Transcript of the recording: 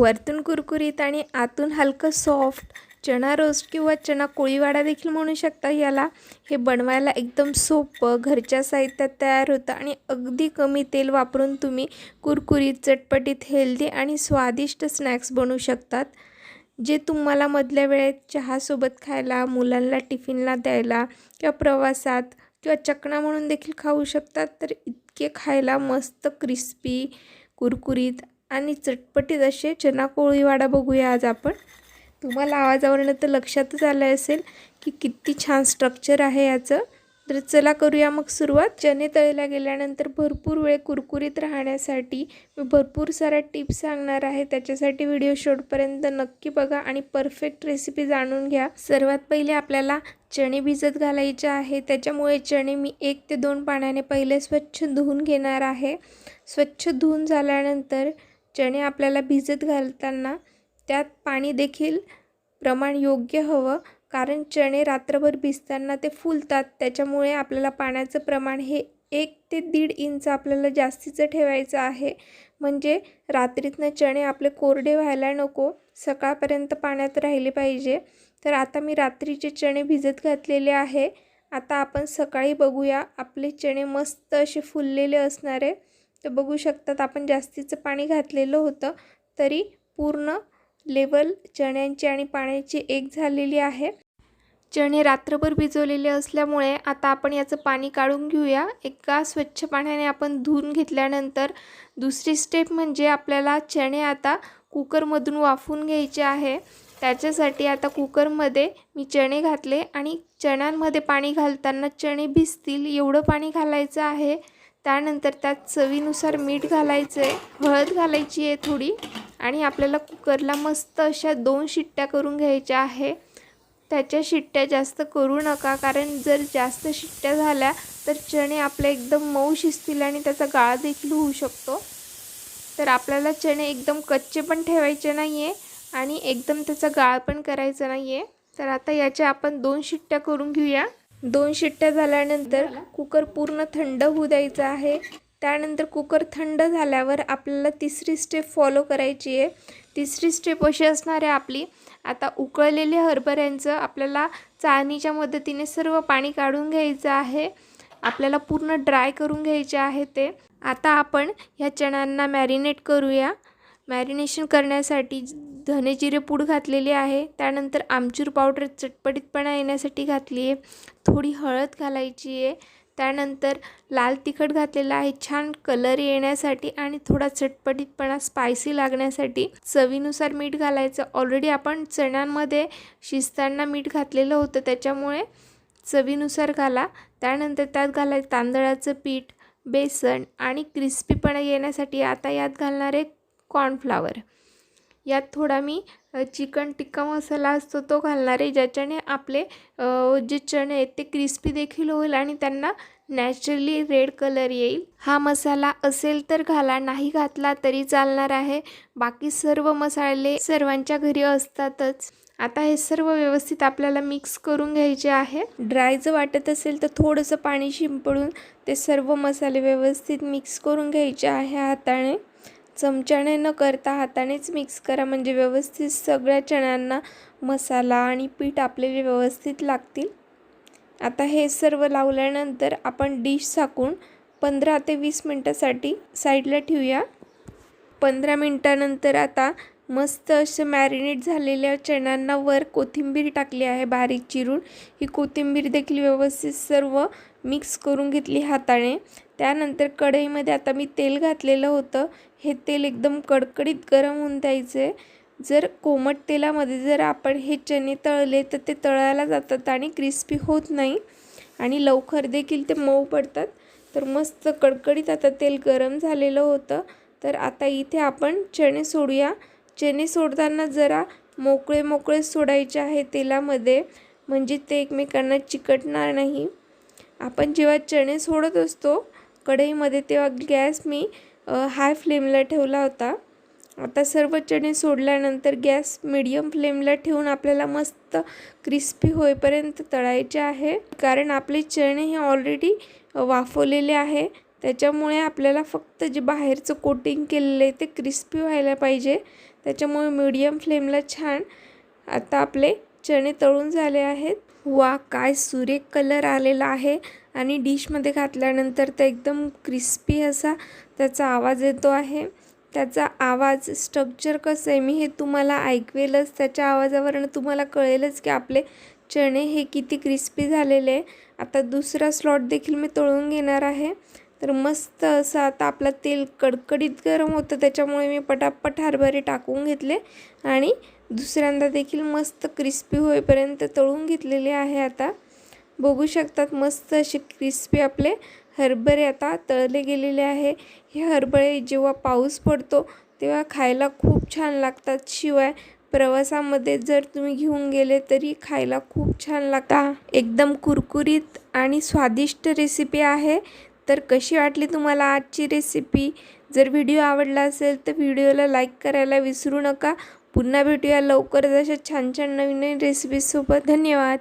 वरतून कुरकुरीत आणि आतून हलकं सॉफ्ट चणा रोस्ट किंवा चणा कोळीवाडा देखील म्हणू शकता याला. हे बनवायला एकदम सोपं घरच्या साहित्यात तयार होतं आणि अगदी कमी तेल वापरून तुम्ही कुरकुरीत चटपटीत हेल्दी आणि स्वादिष्ट स्नॅक्स बनवू शकतात. जे तुम्हाला मधल्या वेळेत चहासोबत खायला मुलांना टिफिनला द्यायला किंवा प्रवासात किंवा चकणा म्हणून देखील खाऊ शकतात. तर इतके खायला मस्त क्रिस्पी कुरकुरीत आणि चटपटीत असे चना कोळीवाडा बघूया आज आपण. तुम्हाला आवाजावरनं तर लक्षातच आलं असेल की किती छान स्ट्रक्चर आहे याचं. तर चला करूया मग सुरुवात. चणे तळल्या गेल्यानंतर भरपूर वेळ कुरकुरीत राहण्यासाठी मी भरपूर साऱ्या टिप्स सांगणार आहे. त्याच्यासाठी व्हिडिओ शेवटपर्यंत नक्की बघा आणि परफेक्ट रेसिपी जाणून घ्या. सर्वात पहिले आपल्याला चणे भिजत घालायचे आहे. त्याच्यामुळे चणे मी एक ते दोन पाण्याने पहिले स्वच्छ धुवून घेणार आहे. स्वच्छ धुवून झाल्यानंतर चणे आपल्याला भिजत घालताना त्यात पाणी देखील प्रमाण योग्य हवं. कारण चणे रात्रभर भिजताना ते फुलतात त्याच्यामुळे आपल्याला पाण्याचं प्रमाण हे एक ते दीड इंच आपल्याला जास्तीचं ठेवायचं आहे. म्हणजे रात्रीतनं चणे आपले कोरडे व्हायला नको सकाळपर्यंत पाण्यात राहिले पाहिजे. तर आता मी रात्रीचे चणे भिजत घातलेले आहे. आता आपण सकाळी बघूया आपले चणे मस्त असे फुललेले असणारे तर बघू शकतात आपण जास्तीचं पाणी घातलेलं होतं तरी पूर्ण लेवल चण्यांची आणि पाण्याची एक झालेली आहे. चणे रात्रभर भिजवलेले असल्यामुळे आता आपण याचं पाणी काढून घेऊया. एका स्वच्छ पाण्याने आपण धुवून घेतल्यानंतर दुसरी स्टेप म्हणजे आपल्याला चणे आता कुकरमधून वाफवून घ्यायचे आहे. त्याच्यासाठी आता कुकरमध्ये मी चणे घातले आणि चण्यांमध्ये पाणी घालताना चणे भिजतील एवढं पाणी घालायचं आहे. त्यानंतर त्यात चवीनुसार मीठ घालायचं आहे हळद घालायची आहे थोडी आणि आपल्याला कुकरला मस्त अशा दोन शिट्ट्या करून घ्यायच्या आहे. त्याच्या शिट्ट्या जास्त करू नका कारण जर जास्त शिट्ट्या झाल्या तर चणे आपले एकदम मऊ शिजतील आणि त्याचा गाळा देखील होऊ शकतो. तर आपल्याला चणे एकदम कच्चे पण ठेवायचे नाही आहे आणि एकदम त्याचा गाळ पण करायचा नाही आहे तर आता याच्या आपण दोन शिट्ट्या करून घेऊया. दोन शिट्ट्या झाल्यानंतर कुकर पूर्ण थंड होऊ द्यायचा आहे. त्यानंतर कुकर थंड झाल्यावर आपल्याला तिसरी स्टेप फॉलो करायची आहे. तिसरी स्टेप अशी असणार आहे आपली. आता उकळलेले हरभऱ्यांचं आपल्याला चाळणीच्या मदतीने सर्व पाणी काढून घ्यायचं आहे. आपल्याला पूर्ण ड्राय करून घ्यायचे आहे ते. आता आपण ह्या चण्यांना मॅरिनेट करूया. मॅरिनेशन करण्यासाठी धने जिरे पूड घातलेली आहे. त्यानंतर आमचूर पावडर चटपटीतपणा येण्यासाठी घातली आहे थोडी हळद घालायची आहे त्यानंतर लाल तिखट घातलेलं आहे. छान कलर येण्यासाठी आणि थोडा चटपटीतपणा स्पायसी लागण्यासाठी चवीनुसार मीठ घालायचं. ऑलरेडी आपण चण्यांमध्ये शिजताना मीठ घातलेलं होतं. त्याच्यामुळे चवीनुसार घाला. त्यानंतर त्यात घालायचं तांदळाचं पीठ बेसन आणि क्रिस्पीपणा येण्यासाठी आता यात घालणार आहे कॉर्नफ्लावर यात थोडा मी चिकन टिक्का मसाला असतो तो घालणार आहे ज्याच्याने आपले जे चणे आहेत ते क्रिस्पी देखील होईल आणि त्यांना नॅचरली रेड कलर येईल. हा मसाला असेल तर घाला नाही घातला तरी चालणार आहे. बाकी सर्व मसाले सर्वांच्या घरी असतातच. आता हे सर्व व्यवस्थित आपल्याला मिक्स करून घ्यायचे आहे. ड्राय जर वाटत असेल तर थोडंसं पाणी शिंपडून ते सर्व मसाले व्यवस्थित मिक्स करून घ्यायचे आहे हाताने. चमच्याने न करता हातानेच मिक्स करा. म्हणजे व्यवस्थित सगळ्या चण्यांना मसाला आणि पीठ आपल्याला व्यवस्थित लागतील. आता हे सर्व लावल्यानंतर आपण डिश झाकून पंधरा ते वीस मिनटासाठी साईडला ठेवूया. पंधरा मिनटानंतर आता मस्त असे मॅरिनेट झालेल्या चण्यांना वर कोथिंबीर टाकली आहे बारीक चिरून. ही कोथिंबीर देखील व्यवस्थित सर्व मिक्स करून घेतली हाताने. त्यानंतर कढईमध्ये आता मी तेल घातलेलं होतं. हे तेल एकदम कडकडीत गरम होऊन द्यायचे. जर कोमट तेलामध्ये जर आपण हे चणे तळले तर ते तळायला जातात आणि क्रिस्पी होत नाही. आणि लवकर देखील ते मऊ पडतात. तर मस्त कडकडीत आता तेल गरम झालेलं होतं. तर आता इथे आपण चणे सोडूया. चणे सोडताना जरा मोकळे मोकळे सोडायचे आहे तेलामध्ये. म्हणजे ते एकमेकांना चिकटणार नाही. आपण जेव्हा चणे सोडत असतो कढईमध्ये तेव्हा गॅस मी हाय फ्लेमला ठेवला होता. आता सर्व चणे सोडल्यानंतर गॅस मिडियम फ्लेमला ठेवून आपल्याला मस्त क्रिस्पी होईपर्यंत तळायचे आहे. कारण आपले चणे हे ऑलरेडी वाफवलेले आहे. त्याच्यामुळे आपल्याला फक्त जे बाहेरचं कोटिंग केलेलं आहे ते क्रिस्पी व्हायला पाहिजे. त्याच्यामुळे मीडियम फ्लेमला छान आता आपले चणे तळून झाले आहेत. वा काय सुरेख कलर आलेला आहे. आणि डिशमध्ये घातल्यानंतर ते एकदम क्रिस्पी असा त्याचा आवाज येतो आहे. त्याचा आवाज स्ट्रक्चर कसं आहे मी हे तुम्हाला ऐकवेलच. त्याच्या आवाजावरनं तुम्हाला कळेलच की आपले चणे हे किती क्रिस्पी झालेले आहे. आता दुसरा स्लॉट देखील मी तळून घेणार आहे. तर मस्त असं आता आपलं तेल कडकडीत गरम होतं त्याच्यामुळे मी पटापट हरभरे टाकून घेतले. आणि दुसऱ्यांदा देखील मस्त क्रिस्पी होईपर्यंत तळून घेतलेले आहे आता. बघू शकतात मस्त असे क्रिस्पी आपले हरभरे आता तळले गेलेले आहे. हे हरभरे जेव्हा पाऊस पडतो तेव्हा खायला खूप छान लागतात. शिवाय प्रवासामध्ये जर तुम्ही घेऊन गेले तरी खायला खूप छान लागता. एकदम कुरकुरीत आणि स्वादिष्ट रेसिपी आहे. तर कशी वाटली तुम्हाला आजची रेसिपी जर व्हिडिओ आवडला असेल तर व्हिडिओला लाईक करायला विसरू नका. पुन्हा भेटूया लवकरच अशा छान छान नवीन नवीन रेसिपीसोबत धन्यवाद.